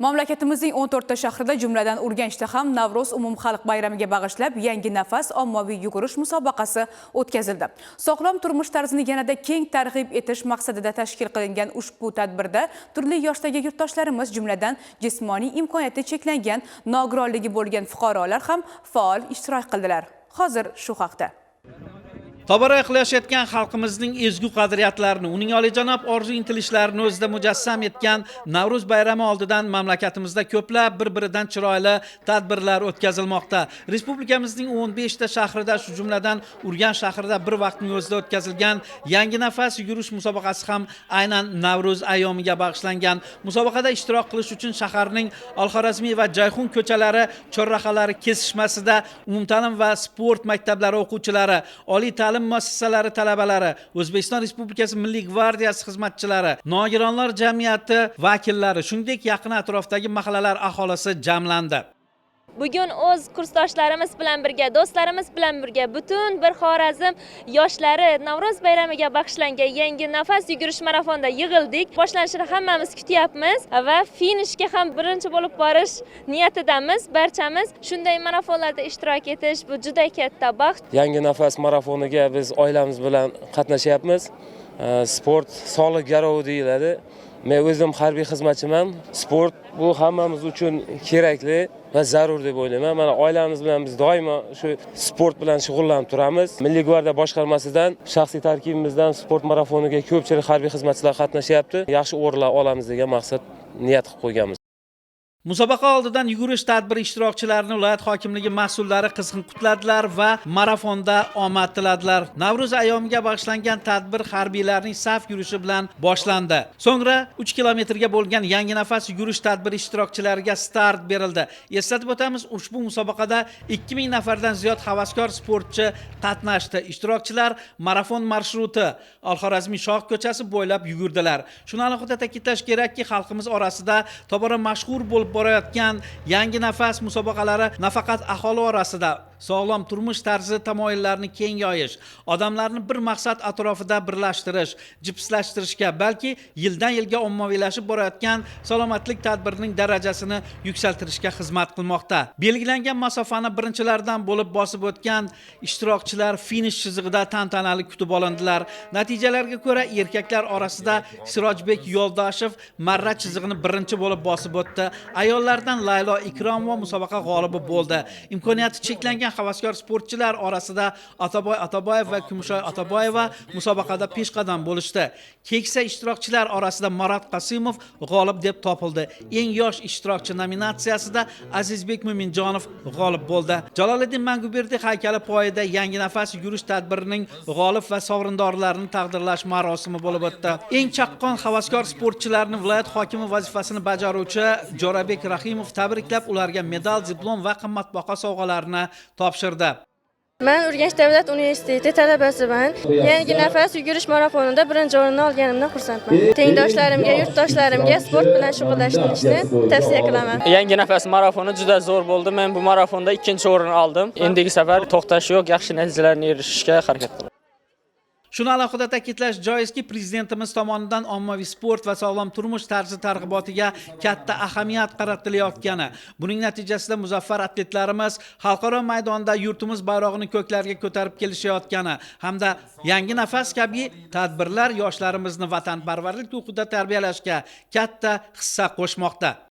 Mamlakatimizning 14 ta shahrida, jumladan Urganchda ham Navro'z umumxalq bayramiga bag'ishlab yangi nafas ommaviy yugurish musobaqasi o'tkazildi. Sog'lom turmush tarzini yanada keng targ'ib etish maqsadida tashkil qilingan ushbu tadbirda turli yoshdagi yurtdoshlarimiz, jumladan jismoniy imkoniyati cheklangan, nogironligi bo'lgan fuqarolar ham faol ishtirok qildilar. Hozir shu haqda tobora qilayotgan xalqimizning ezgu qadriyatlarini uning olijanob orzu intilishlarini o'zida mujassam etgan navro'z bayrami oldidan mamlakatimizda ko'plab bir biridan chiroyli tadbirlar o'tkazilmoqda. Respublikamizning 15 ta shahrida shu jumladan urganch shahrida bir vaqtning o'zida o'tkazilgan yangi nafas yugurish musobaqasi ham aynan navro'z ayyomiga bag'ishlangan. Musobaqada ishtirok qilish uchun shaharning olxorazmiy va jayxun ko'chalari chorrahalari kesishmasida umumta'lim va sport maktablari o'quvchilari oliy ta'lim muassasalari talabalari o'zbekiston respublikasi milliy gvardiyasi xizmatchilari nogironlar jamiyati vakillari shuningdek yaqin atrofdagi mahallalar aholisi jamlandi. Bugun o'z kursdoshlarimiz bilan birga, do'stlarimiz bilan birga butun bir Xorazm yoshlari Navro'z bayramiga bag'ishlangan yangi nafas yugurish marafonida yig'ildik. Boshlanishini hammamiz kutyapmiz va finishga ham birinchi bo'lib borish niyatidamiz. Barchamiz shunday marafonlarda ishtirok etish bu juda katta baxt. yangi nafas marafoniga biz oilamiz bilan qatnashyapmiz sport sog'liq garovi deyiladi men o'zim harbiy xizmatchiman. Sport bu hammamiz uchun kerakli va zarur deb o'ylayman. Mana oilamiz bilan biz doimo shu sport bilan shug'ullanib turamiz. Milliy gvardiya boshqarmasidan shaxsiy tarkibimizdan sport marafoniga ko'pchilik harbiy xizmatchilar qatnashyapti. Yaxshi o'rinlar olamiz degan maqsad niyat qilib qo'yganmiz. Musobaqa oldidan yugurish tadbiri ishtirokchilarini viloyat hokimligi mas'ullari qizg'in qutladilar va marafonda omad tiladilar navro'z ayyomiga bag'ishlangan tadbir harbiylarning saf yurishi bilan boshlandi. So'ngra 3 kilometrga bo'lgan yangi nafas yugurish tadbiri ishtirokchilariga start berildi. Eslatib o'tamiz ushbu musobaqada 2000 nafardan ziyod havaskor sportchi qatnashdi. Ishtirokchilar marafon marshruti olxorazmiy shoh ko'chasi bo'ylab yugurdilar. Shuni alohida ta'kidlash kerakki xalqimiz orasida tobora mashhur bo'lib borayotgan yangi nafas musobaqalari nafaqat aholi orasida sog'lom turmush tarzi tamoyillarini keng yoyish odamlarni bir maqsad atrofida birlashtirish jipslashtirishga balki yildan yilga ommaviylashib borayotgan salomatlik tadbirining darajasini yuksaltirishga xizmat qilmoqda. Belgilangan masofani birinchilardan bo'lib bosib o'tgan ishtirokchilar finish chizig'ida tantanali kutib olindilar. Natijalarga ko'ra erkaklar orasida sirojbek yo'ldoshev marra chizig'ini birinchi bo'lib bosib o'tdi. Ayollardan laylo ikromova musobaqa g'olibi bo'ldi. Imkoniyati cheklangan havaskor sportchilar orasida otaboy otaboyev va kumushoy otaboyeva musobaqada peshqadam bo'lishdi. Keksa ishtirokchilar orasida Marat qasimov g'olib deb topildi. Eng yosh ishtirokchi nominatsiyasida azizbek mo'minjonov g'olib bo'ldi. Jaloliddin manguberdi haykali poyida yangi nafas yurish tadbirining g'olib va sovrindorlarini taqdirlash marosimi bo'lib o'tdi. Eng chaqqon havaskor sportchilarni viloyat hokimi vazifasini bajaruvchi jo'rabek rahimov tabriklab ularga medal diplom va qimmatbaho sovg'alarni topshirdi Man Urganch davlat universiteti talabasiman. Yangi nafas yugurish marafonida birinchi o'rinni olganimdan xursandman. Tengdoshlarimga, yurtdoshlarimga sport bilan shug'ullanishni tavsiya qilaman. yangi nafas marafoni juda zo'r bo'ldi men bu marafonda ikkinchi o'rin oldim endigi safar to'xtash yo'q yaxshi natijalarga erishishga harakat qilaman shuni alohida ta'kidlash joizki prezidentimiz tomonidan ommaviy sport va sog'lom turmush tarzi targ'ibotiga katta ahamiyat qaratilayotgani. Buning natijasida muzaffar atletlarimiz xalqaro maydonda yurtimiz bayrog'ini ko'klarga ko'tarib kelishayotgani hamda yangi nafas kabi tadbirlar yoshlarimizni vatanparvarlik ruhida tarbiyalashga katta hissa qo'shmoqda.